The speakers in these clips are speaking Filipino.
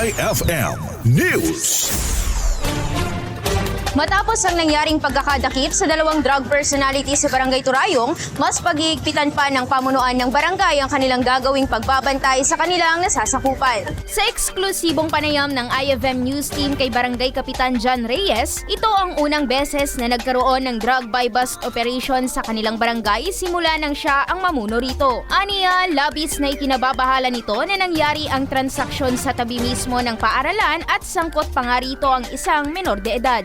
IFM News. Matapos ang nangyaring pagkakadakip sa dalawang drug personality sa Barangay Turayong, mas pagigpitan pa ng pamunuan ng barangay ang kanilang gagawing pagbabantay sa kanilang nasasakupan. Sa eksklusibong panayam ng IFM News Team kay Barangay Kapitan John Reyes, ito ang unang beses na nagkaroon ng drug buy bust operation sa kanilang barangay simula nang siya ang mamuno rito. Aniya, labis na ikinababahala nito na nangyari ang transaksyon sa tabi mismo ng paaralan at sangkot pa nga rito ang isang menor de edad.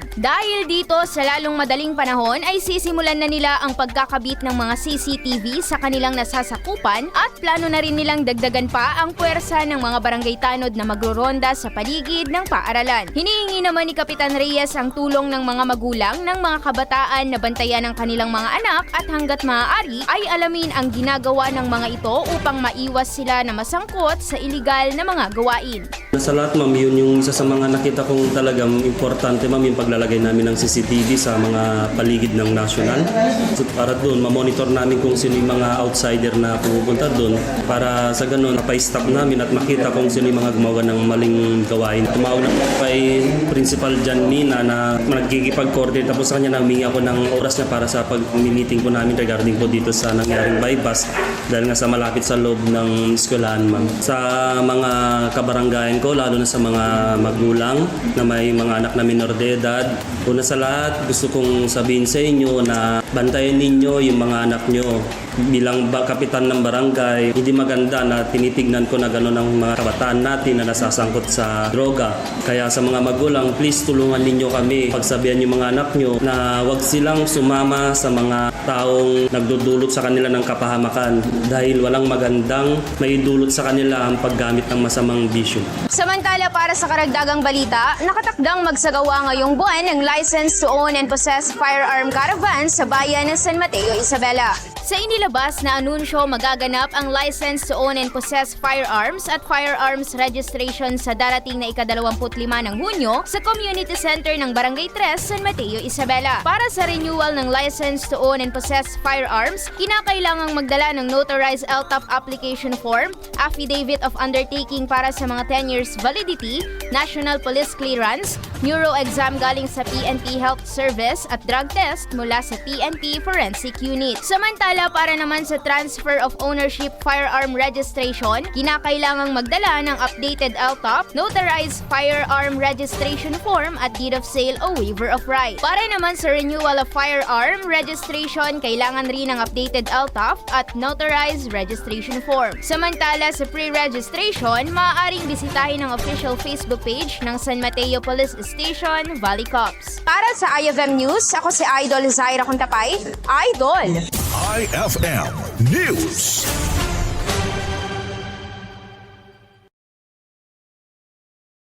Dito sa lalong madaling panahon ay sisimulan na nila ang pagkakabit ng mga CCTV sa kanilang nasasakupan at plano na rin nilang dagdagan pa ang puwersa ng mga barangay tanod na magroronda sa paligid ng paaralan. Hinihingi naman ni Kapitan Reyes ang tulong ng mga magulang ng mga kabataan na bantayan ang kanilang mga anak at hanggat maaari ay alamin ang ginagawa ng mga ito upang maiwas sila na masangkot sa iligal na mga gawain. Sa lahat ma'am, yun yung isa sa mga nakita kong talagang importante ma'am yung paglalagay namin ng CCTV sa mga paligid ng national. So, para doon, mamonitor namin kung sino yung mga outsider na pupunta doon para sa ganun, pa-stop namin at makita kung sino yung mga gumawa ng maling gawain. Tumawag na kay Principal Jan Mina na nagkikipag-coordinate tapos sa kanya namingi ako ng oras niya para sa pag-meeting po namin regarding po dito sa nangyaring bypass dahil nga sa malapit sa loob ng eskwelahan ma'am. Sa mga kabaranggayan ko, lalo na sa mga magulang na may mga anak na minor de edad, una sa lahat, gusto kong sabihin sa inyo na bantayan ninyo yung mga anak nyo. Bilang kapitan ng barangay, hindi maganda na tinitignan ko na gano'n ang mga kabataan natin na nasasangkot sa droga. Kaya sa mga magulang, please tulungan ninyo kami. Pagsabihan yung mga anak nyo na wag silang sumama sa mga taong nagdudulot sa kanila ng kapahamakan dahil walang magandang maidulot sa kanila ang paggamit ng masamang bisyo. Samantala para sa karagdagang balita, nakatakdang magsagawa ngayong buwan ng license to own and possess firearm caravan sa bayan ng San Mateo, Isabela. Sa inilabas na anunsyo, magaganap ang license to own and possess firearms at firearms registration sa darating na ika-25 ng Hunyo sa Community Center ng Barangay 3, San Mateo, Isabela. Para sa renewal ng license to own and possess firearms, kinakailangang magdala ng notarized LTAP application form, affidavit of undertaking para sa mga 10 years validity, national police clearance, neuro exam galing sa PNP Health Service at drug test mula sa PNP Forensic Unit. Samantala, para naman sa transfer of ownership firearm registration, kinakailangang magdala ng updated LTOP, notarized firearm registration form at deed of sale o waiver of right. Para naman sa renewal of firearm registration, kailangan rin ng updated LTOP at notarized registration form. Samantala, sa pre-registration, maaaring bisitahin ang official Facebook page ng San Mateo Police Station, Valley Cops. Para sa IFM News, ako si Idol Zaira Kuntapay. Idol! IFM News.